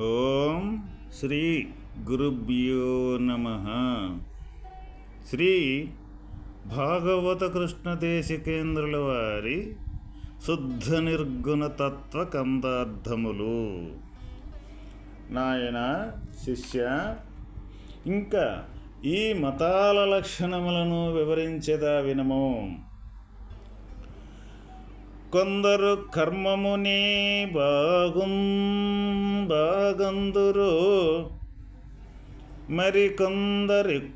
ఓం శ్రీ గురుభ్యో నమ. శ్రీ భాగవత కృష్ణ దేశికేంద్రుల వారి శుద్ధ నిర్గుణ తత్వ కందార్థములు. నాయన శిష్య ఇంకా ఈ మతాల లక్షణములను వివరించేదా వినము. కొందరు కర్మమునే బాగుం బాగందురు మరి కొందరెక్కువందురు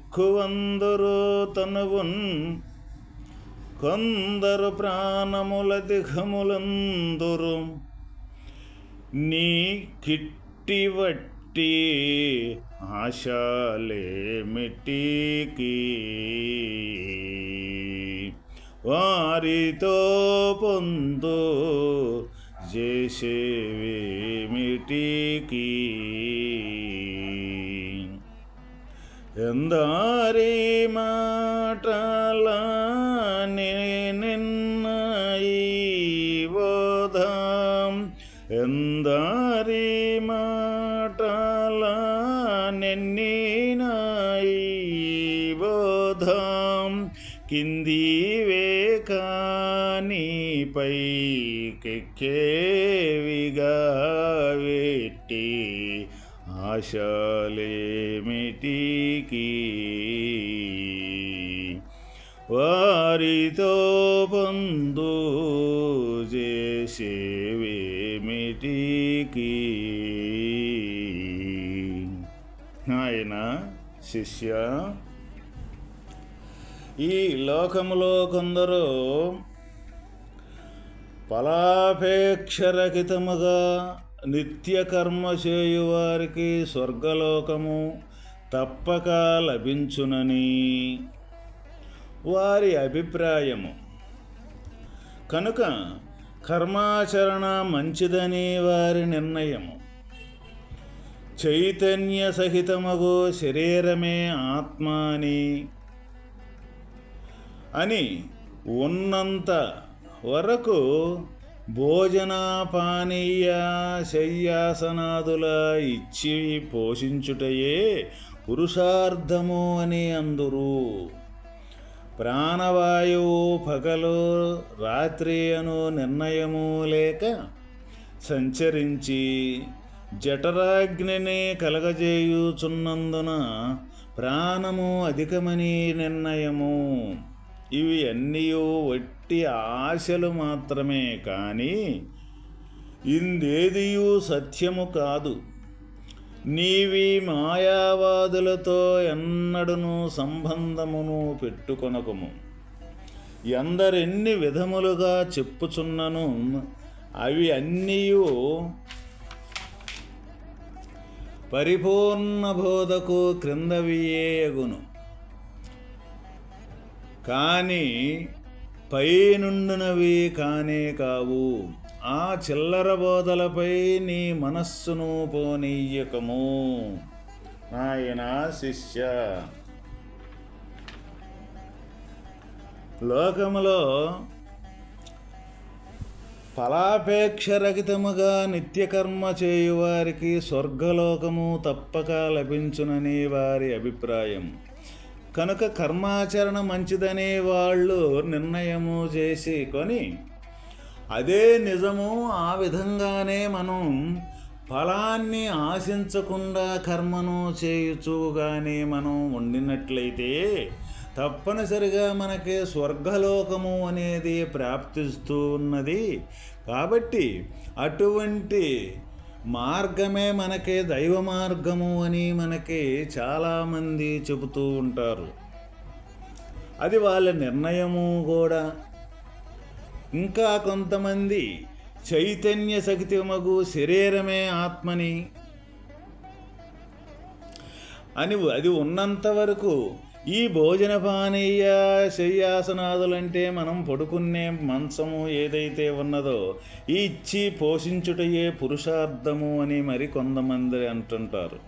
తనువున్ కొందరు ప్రాణముల దిఘములందురు నీ కిట్టి వట్టి ఆశాలేమిటికి? వారితో పొందు చేసేవేమిటికి? ఎందారి మాటల నిన్నయి బోధం ఎందారి మాటల నెన్నినాయి బోధం కిందివే కానిపై కెక్కేవిగా వెట్టి ఆశలేమిటికి? వారితో బంధు చేసేవేమిటికి? ఆయన శిష్య ఈ లోకములో కొందరు ఫలాపేక్షరహితముగా నిత్యకర్మ చేయువారికి స్వర్గలోకము తప్పక లభించునని. వారి అభిప్రాయము. కనుక కర్మాచరణ మంచిదని వారి నిర్ణయము. చైతన్య సహితమగు శరీరమే ఆత్మ అని అని ఉన్నంత వరకు భోజన పానీయ శయ్యాసనాదుల ఇచ్చి పోషించుటయే పురుషార్థము అని అందురు. ప్రాణవాయువు పగలు రాత్రి అను నిర్ణయము లేక సంచరించి జఠరాగ్నిని కలగజేయుచున్నందున ప్రాణము అధికమని నిర్ణయము. ఇవి అన్నీ వట్టి ఆశలు మాత్రమే కానీ ఇందేదియూ సత్యము కాదు. నీవి మాయావాదులతో ఎన్నడను సంబంధమును పెట్టుకొనకము. ఎందరెన్ని విధములుగా చెప్పుచున్నను అవి అన్నీయు పరిపూర్ణ బోధకు క్రిందవియేయగును కానీ పైనుండునవి కానే కావు. ఆ చిల్లర బోధలపై నీ మనస్సును పోనీయకము. నాయన శిష్య. లోకములో ఫలాపేక్షరహితముగా నిత్యకర్మ చేయువారికి స్వర్గలోకము తప్పక లభించునని వారి అభిప్రాయం. కనుక కర్మాచరణ మంచిదనే వాళ్ళు నిర్ణయము చేసి కొని అదే నిజము ఆ విధంగానే మనం ఫలాన్ని ఆశించకుండా కర్మను చేయుచుగానే మనం ఉండినట్లయితే తప్పనిసరిగా మనకి స్వర్గలోకము అనేది ప్రాప్తిస్తూ ఉన్నది కాబట్టి అటువంటి మార్గమే మనకే దైవ మార్గము అని మనకి చాలామంది చెబుతూ ఉంటారు. అది వాళ్ళ నిర్ణయము కూడా. ఇంకా కొంతమంది చైతన్య సహితమగు శరీరమే ఆత్మని. అని అది ఉన్నంత వరకు ఈ భోజన పానీయ శయ్యాసనాదులంటే మనం పడుకునే మంచము ఏదైతే ఉన్నదో ఈ ఇచ్చి పోషించుటయే పురుషార్థము అని మరి కొంతమంది అంటుంటారు.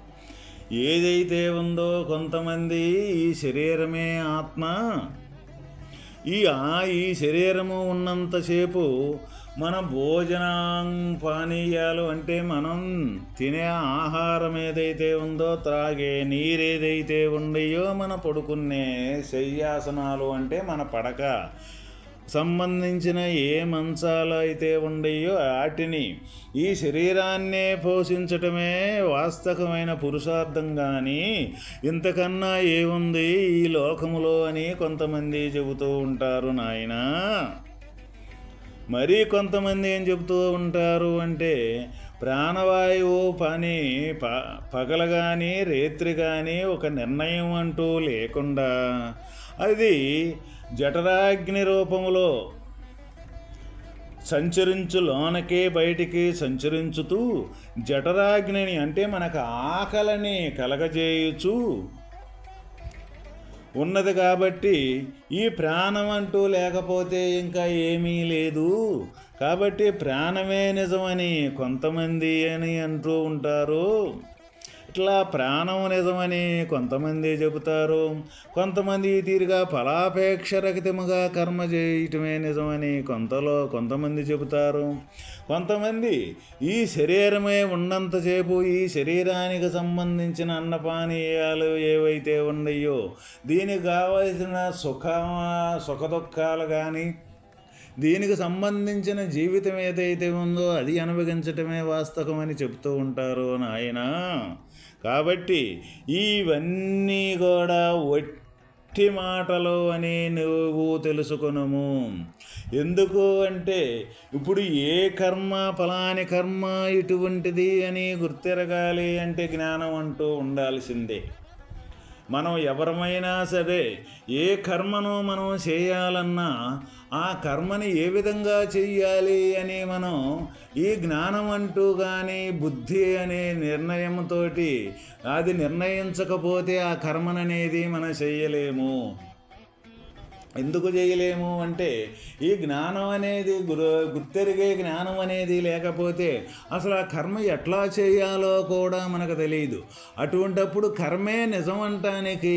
ఏదైతే ఉందో కొంతమంది ఈ శరీరమే ఆత్మ. ఈ ఆ ఈ శరీరము ఉన్నంతసేపు మన భోజనం పానీయాలు అంటే మనం తినే ఆహారం ఏదైతే ఉందో త్రాగే నీరేదైతే ఉండయో మన పడుకునే శయ్యాసనాలు అంటే మన పడక. సంబంధించిన ఏ మంచాలు అయితే ఉండయో వాటిని ఈ శరీరాన్నే పోషించటమే వాస్తవమైన పురుషార్థం కానీ ఇంతకన్నా ఏముంది ఈ లోకములో అని కొంతమంది చెబుతూ ఉంటారు నాయనా. మరీ కొంతమంది ఏం చెబుతూ ఉంటారు అంటే ప్రాణవాయువు పని ప పగల కానీ రేత్రి కానీ ఒక నిర్ణయం అంటూ లేకుండా అది జఠరాగ్ని రూపంలో సంచరించు లోనకే బయటికి సంచరించుతూ జఠరాగ్నిని అంటే మనకు ఆకలిని కలగజేయుచు ఉన్నది కాబట్టి ఈ ప్రాణం అంటూ లేకపోతే ఇంకా ఏమీ లేదు. కాబట్టి ప్రాణమే నిజమని కొంతమంది అని అంటూ ఉంటారు. ఇట్లా ప్రాణం నిజమని కొంతమంది చెబుతారు. కొంతమంది తీరుగా ఫలాపేక్ష రహితముగా కర్మ చేయటమే నిజమని కొంతలో కొంతమంది చెబుతారు. కొంతమంది ఈ శరీరమే ఉన్నంతసేపు ఈ శరీరానికి సంబంధించిన అన్నపానీయాలు ఏవైతే ఉన్నాయో దీనికి కావలసిన సుఖ సుఖదుఖాలు కానీ దీనికి సంబంధించిన జీవితం ఏదైతే ఉందో అది అనుభవించటమే వాస్తవమని చెప్తూ ఉంటారు నాయన. కాబట్టి ఇవన్నీ కూడా వట్టి మాటలు అని నువ్వు తెలుసుకునము. ఎందుకు అంటే ఇప్పుడు ఏ కర్మ ఫలాని కర్మ ఇటువంటిది అని గుర్తిరగాలి అంటే జ్ఞానం అంటూ ఉండాల్సిందే. మనం ఎవరమైనా సరే ఏ కర్మను మనం చేయాలన్నా ఆ కర్మని ఏ విధంగా చేయాలి అని మనం ఈ జ్ఞానం అంటూ కానీ బుద్ధి అనే నిర్ణయంతో అది నిర్ణయించకపోతే ఆ కర్మననేది మనం చేయలేము ఎందుకు చేయలేము అంటే ఈ జ్ఞానం అనేది గురు గుర్తెరిగే జ్ఞానం అనేది లేకపోతే అసలు ఆ కర్మ ఎట్లా చేయాలో కూడా మనకు తెలియదు అటువంటప్పుడు కర్మే నిజం అంటానికి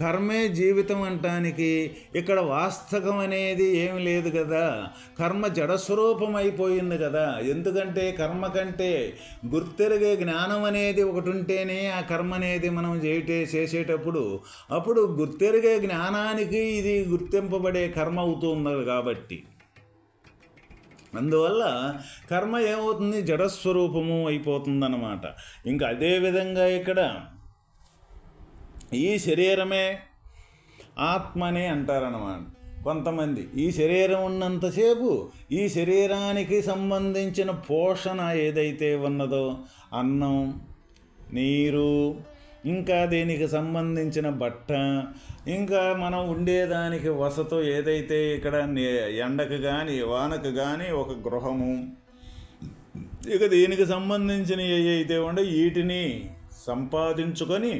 కర్మే జీవితం అంటానికి ఇక్కడ వాస్తవం అనేది ఏమి లేదు కదా. కర్మ జడస్వరూపం అయిపోయింది కదా. ఎందుకంటే కర్మ కంటే గుర్తెరిగే జ్ఞానం అనేది ఒకటి ఉంటేనే ఆ కర్మ అనేది మనం చేయటే చేసేటప్పుడు అప్పుడు గుర్తెరిగే జ్ఞానానికి ఇది గుర్తు గుర్తింపబడే కర్మ అవుతుంది కాబట్టి. అందువల్ల కర్మ ఏమవుతుంది? జడస్వరూపము అయిపోతుందన్నమాట. ఇంకా అదేవిధంగా ఇక్కడ ఈ శరీరమే ఆత్మనే అంటారన్నమాట. కొంతమంది ఈ శరీరం ఉన్నంతసేపు ఈ శరీరానికి సంబంధించిన పోషణ ఏదైతే ఉన్నదో అన్నం నీరు ఇంకా దీనికి సంబంధించిన బట్ట ఇంకా మనం ఉండేదానికి వసతు ఏదైతే ఇక్కడ ఎండకు కానీ వానకు కానీ ఒక గృహము ఇక దీనికి సంబంధించిన ఏవైతే ఉండే వీటిని సంపాదించుకొని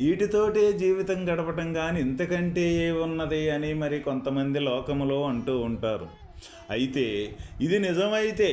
వీటితోటే జీవితం గడపటం కానీ ఇంతకంటే ఏ ఉన్నది అని మరి కొంతమంది లోకములో అంటూ ఉంటారు. అయితే ఇది నిజమైతే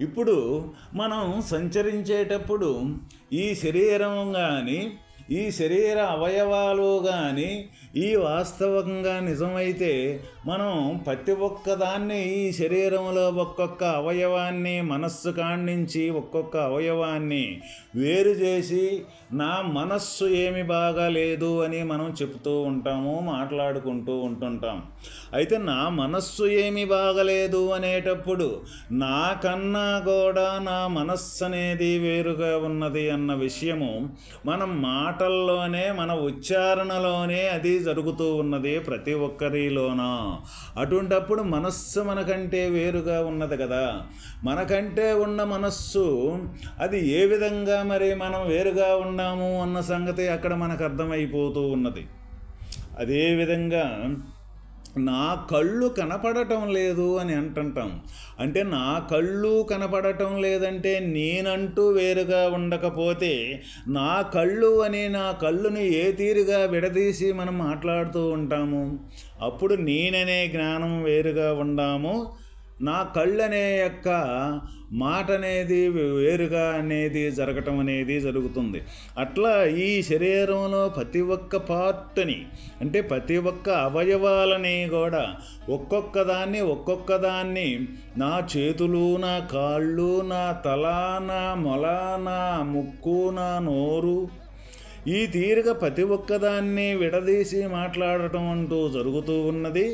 ఇప్పుడు మనం సంచరించేటప్పుడు ఈ శరీరం కానీ ఈ శరీర అవయవాలు కానీ ఈ వాస్తవంగా నిజమైతే మనం ప్రతి ఒక్కదాన్ని ఈ శరీరంలో ఒక్కొక్క అవయవాన్ని మనస్సు కాణించి ఒక్కొక్క అవయవాన్ని వేరు చేసి నా మనస్సు ఏమి బాగాలేదు అని మనం చెప్తూ ఉంటాము మాట్లాడుకుంటూ ఉంటుంటాం. అయితే నా మనస్సు ఏమి బాగలేదు అనేటప్పుడు నాకన్నా కూడా నా మనస్సు అనేది వేరుగా ఉన్నది అన్న విషయము మనం మాటల్లోనే మన ఉచ్చారణలోనే అది జరుగుతూ ఉన్నది ప్రతి ఒక్కరిలోన. అటువంటప్పుడు మనస్సు మనకంటే వేరుగా ఉన్నది కదా. మనకంటే ఉన్న మనస్సు అది ఏ విధంగా మరి మనం వేరుగా ఉన్నాము అన్న సంగతి అక్కడ మనకు అర్థమైపోతూ ఉన్నది. అదేవిధంగా నా కళ్ళు కనపడటం లేదు అని అంటుంటాం. అంటే నా కళ్ళు కనపడటం లేదంటే నేనంటూ వేరుగా ఉండకపోతే నా కళ్ళు అని నా కళ్ళుని ఏ తీరుగా విడదీసి మనం మాట్లాడుతూ ఉంటాము? అప్పుడు నేననే జ్ఞానం వేరుగా ఉండాము నా కళ్ళనే యొక్క మాట అనేది వేరుగా అనేది జరగటం అనేది జరుగుతుంది. అట్లా ఈ శరీరంలో ప్రతి ఒక్క పార్ట్ని అంటే ప్రతి ఒక్క అవయవాలని కూడా ఒక్కొక్క దాన్ని ఒక్కొక్క దాన్ని నా చేతులు నా కాళ్ళు నా తల నా మొల నా ముక్కు నా నోరు ఈ తీరిక ప్రతి ఒక్కదాన్ని విడదీసి మాట్లాడటం అంటూ జరుగుతూ ఉన్నది.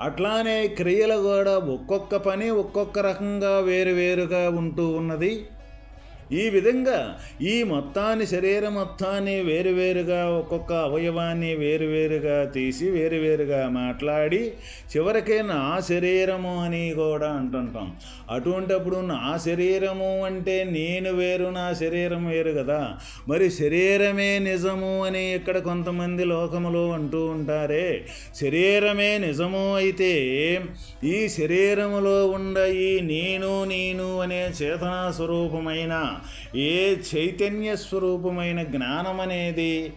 అట్లానే క్రియలు కూడా ఒక్కొక్క పని ఒక్కొక్క రకంగా వేరువేరుగా ఉంటూ ఉన్నది. ఈ విధంగా ఈ మొత్తాన్ని శరీరం మొత్తాన్ని వేరువేరుగా ఒక్కొక్క అవయవాన్ని వేరువేరుగా తీసి వేరువేరుగా మాట్లాడి చివరికి నా శరీరము అని కూడా అంటుంటాం. అటువంటప్పుడు నా శరీరము అంటే నేను వేరు నా శరీరం వేరు కదా. మరి శరీరమే నిజము అని ఇక్కడ కొంతమంది లోకములో అంటూ ఉంటారే. శరీరమే నిజము అయితే ఈ శరీరములో ఉండ ఈ నేను నేను అనే చేతనా స్వరూపమైన ఏ చైతన్య స్వరూపమైన జ్ఞానం అనేది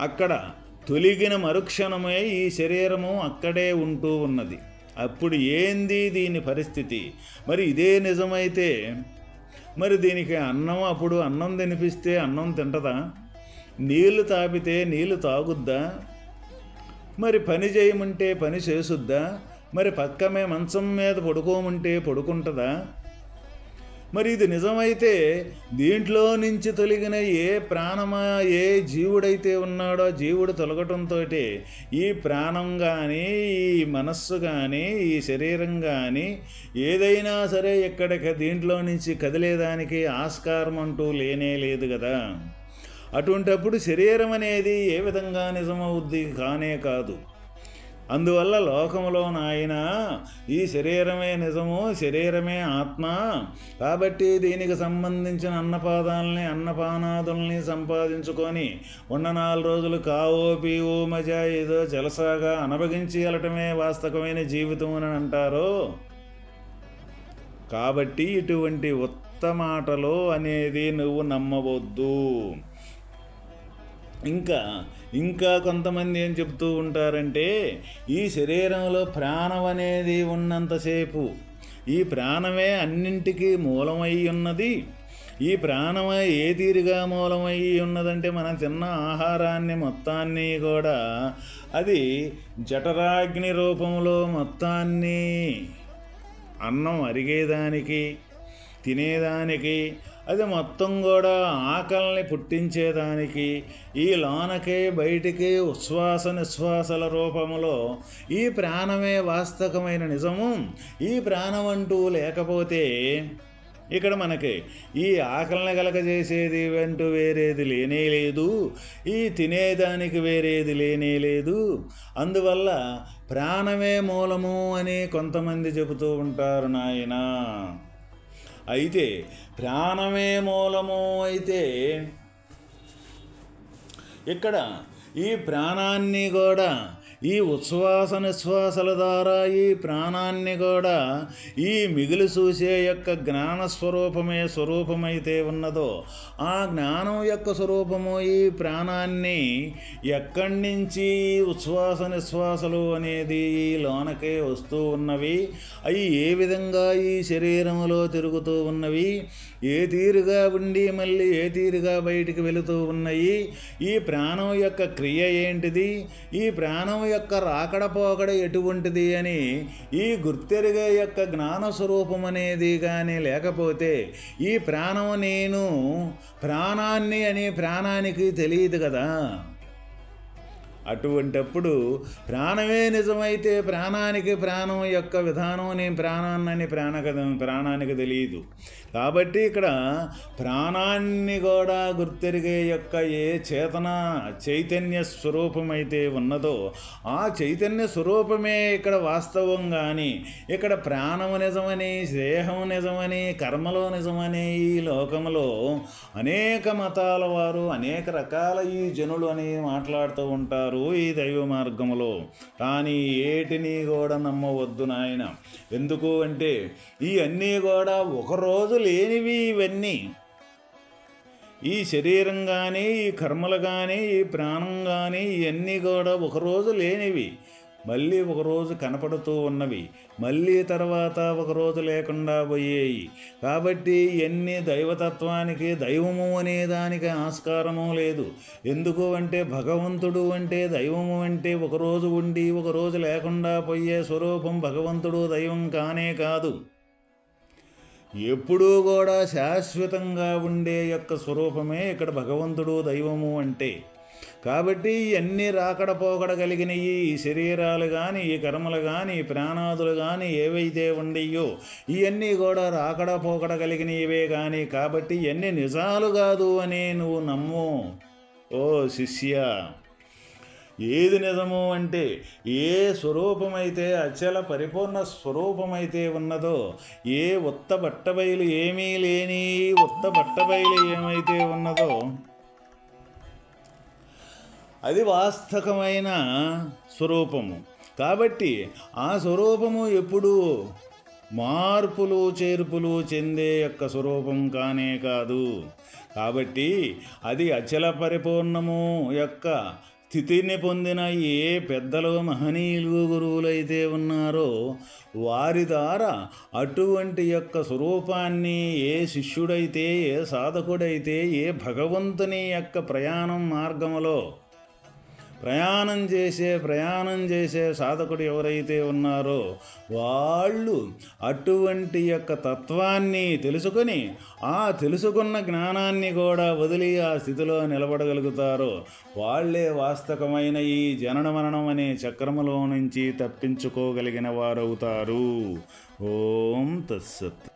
అక్కడ తొలిగిన మరుక్షణమే ఈ శరీరము అక్కడే ఉంటూ ఉన్నది. అప్పుడు ఏంది దీని పరిస్థితి? మరి ఇదే నిజమైతే మరి దీనికి అన్నం అప్పుడు అన్నం తినిపిస్తే అన్నం తింటదా? నీళ్ళు తాపితే నీళ్ళు తాగుద్దా? మరి పని చేయమంటే పని చేసుద్దా? మరి పక్కమే మంచం మీద పడుకోమంటే పడుకుంటుందా? మరి ఇది నిజమైతే దీంట్లో నుంచి తొలగిన ఏ ప్రాణమా ఏ జీవుడైతే ఉన్నాడో జీవుడు తొలగటంతో ఈ ప్రాణం కానీ ఈ మనస్సు కానీ ఈ శరీరం కానీ ఏదైనా సరే ఎక్కడికి దీంట్లో నుంచి కదిలేదానికి ఆస్కారం అంటూ లేనే లేదు కదా. అటువంటప్పుడు శరీరం అనేది ఏ విధంగా నిజమవుద్ది కానే కాదు. అందువల్ల లోకములో నాయన ఈ శరీరమే నిజము శరీరమే ఆత్మ. కాబట్టి దీనికి సంబంధించిన అన్నపాదాలని అన్నపానాదుల్ని సంపాదించుకొని ఉన్న నాలుగు రోజులు కావో పీవో మజా ఏదో జలసాగా అనభగించి వెళ్ళటమే వాస్తవమైన జీవితం అని అంటారు. కాబట్టి ఇటువంటి ఉత్తమాటలు అనేది నువ్వు నమ్మవద్దు. ఇంకా ఇంకా కొంతమంది ఏం చెప్తూ ఉంటారంటే ఈ శరీరంలో ప్రాణం అనేది ఉన్నంతసేపు ఈ ప్రాణమే అన్నింటికీ మూలమై ఉన్నది. ఈ ప్రాణమే ఏ తీరుగా మూలమై ఉన్నదంటే మనం తిన్న ఆహారాన్ని మొత్తాన్ని కూడా అది జఠరాగ్ని రూపంలో మొత్తాన్ని అన్నం అరిగేదానికి తినేదానికి అది మొత్తం కూడా ఆకలిని పుట్టించేదానికి ఈ లోనకే బయటికి ఉచ్ఛ్వాస నిశ్వాసల రూపములో ఈ ప్రాణమే వాస్తవమైన నిజము. ఈ ప్రాణం అంటూ లేకపోతే ఇక్కడ మనకి ఈ ఆకలిని కలగజేసేది అంటూ వేరేది లేనే లేదు. ఈ తినేదానికి వేరేది లేనే లేదు. అందువల్ల ప్రాణమే మూలము అని కొంతమంది చెబుతూ ఉంటారు నాయనా. అయితే ప్రాణమే మూలము అయితే ఇక్కడ ఈ ప్రాణాన్ని కూడా ఈ ఉచ్ఛ్వాస నిశ్వాసల ద్వారా ఈ ప్రాణాన్ని కూడా ఈ మిగిలి చూసే యొక్క జ్ఞాన స్వరూపమే స్వరూపమైతే ఉన్నదో ఆ జ్ఞానం యొక్క స్వరూపము ఈ ప్రాణాన్ని ఎక్కడి నుంచి ఉచ్ఛ్వాస నిశ్వాసలు అనేది ఈ లోనకే వస్తూ ఉన్నవి అవి ఏ విధంగా ఈ శరీరంలో తిరుగుతూ ఉన్నవి ఏ తీరుగా ఉండి మళ్ళీ ఏ తీరుగా బయటికి వెళుతూ ఉన్నాయి ఈ ప్రాణం యొక్క క్రియ ఏంటిది ఈ ప్రాణం యొక్క రాకడ పోకడ ఎటువంటిది అని ఈ గుర్తెరిగే యొక్క జ్ఞాన స్వరూపం అనేది కానీ లేకపోతే ఈ ప్రాణం నేను ప్రాణాన్ని అని ప్రాణానికి తెలియదు కదా. అటువంటప్పుడు ప్రాణమే నిజమైతే ప్రాణానికి ప్రాణం యొక్క విధానం నేను ప్రాణాన్ని ప్రాణ ప్రాణానికి తెలియదు. కాబట్టి ఇక్కడ ప్రాణాన్ని కూడా గుర్తెరిగే యొక్క ఏ చేతన చైతన్య స్వరూపమైతే ఉన్నదో ఆ చైతన్య స్వరూపమే ఇక్కడ వాస్తవం కానీ ఇక్కడ ప్రాణము నిజమని దేహం నిజమని కర్మలో నిజమని ఈ లోకంలో అనేక మతాల వారు అనేక రకాల ఈ జనులు అని మాట్లాడుతూ ఉంటారు. ఈ దైవ మార్గములో. కానీ ఏటిని కూడా నమ్మవద్దు నాయన. ఎందుకు అంటే ఈ అన్నీ కూడా ఒకరోజు లేనివి ఇవన్నీ. ఈ శరీరం కానీ ఈ కర్మలు కానీ ఈ ప్రాణం కానీ ఇవన్నీ కూడా ఒకరోజు లేనివి. మళ్ళీ ఒకరోజు కనపడుతూ ఉన్నవి. మళ్ళీ తర్వాత ఒకరోజు లేకుండా పోయేయి. కాబట్టి ఎన్ని దైవతత్వానికి దైవము అనే దానికి ఆస్కారము లేదు. ఎందుకు అంటే భగవంతుడు అంటే దైవము అంటే ఒకరోజు ఉండి ఒకరోజు లేకుండా పోయే స్వరూపం భగవంతుడు దైవం కానే కాదు. ఎప్పుడూ కూడా శాశ్వతంగా ఉండే యొక్క స్వరూపమే ఇక్కడ భగవంతుడు దైవము అంటే. కాబట్టి ఇవన్నీ రాకడ పోకడ కలిగినవి ఈ శరీరాలు కానీ ఈ కర్మలు కానీ ప్రాణాదులు కానీ ఏవైతే ఉండయో ఇవన్నీ కూడా రాకడ పోకడ కలిగినవే కానీ కాబట్టి ఇవన్నీ నిజాలు కాదు అని నువ్వు నమ్ము. ఓ శిష్య ఏది నిజము అంటే ఏ స్వరూపమైతే అచల పరిపూర్ణ స్వరూపమైతే ఉన్నదో ఏ ఉత్త బట్టబయలు ఏమీ లేని ఉత్త బట్టబయలు ఏమైతే ఉన్నదో అది వాస్తవమైన స్వరూపము. కాబట్టి ఆ స్వరూపము ఎప్పుడు మార్పులు చేర్పులు చెందే యొక్క స్వరూపం కానే కాదు. కాబట్టి అది అచల పరిపూర్ణము యొక్క స్థితిని పొందిన ఏ పెద్దలు మహనీయులు గురువులైతే ఉన్నారో వారి ద్వారా అటువంటి యొక్క స్వరూపాన్ని ఏ శిష్యుడైతే ఏ సాధకుడైతే ఏ భగవంతుని యొక్క ప్రయాణం మార్గములో ప్రయాణం చేసే ప్రయాణం చేసే సాధకుడు ఎవరైతే ఉన్నారో వాళ్ళు అటువంటి యొక్క తత్వాన్ని తెలుసుకొని ఆ తెలుసుకున్న జ్ఞానాన్ని కూడా వదిలి ఆ స్థితిలో నిలబడగలుగుతారో. వాళ్ళే వాస్తవమైన ఈ జనన మరణం అనే చక్రములో నుంచి తప్పించుకోగలిగిన వారవుతారు. ఓం తత్సత్.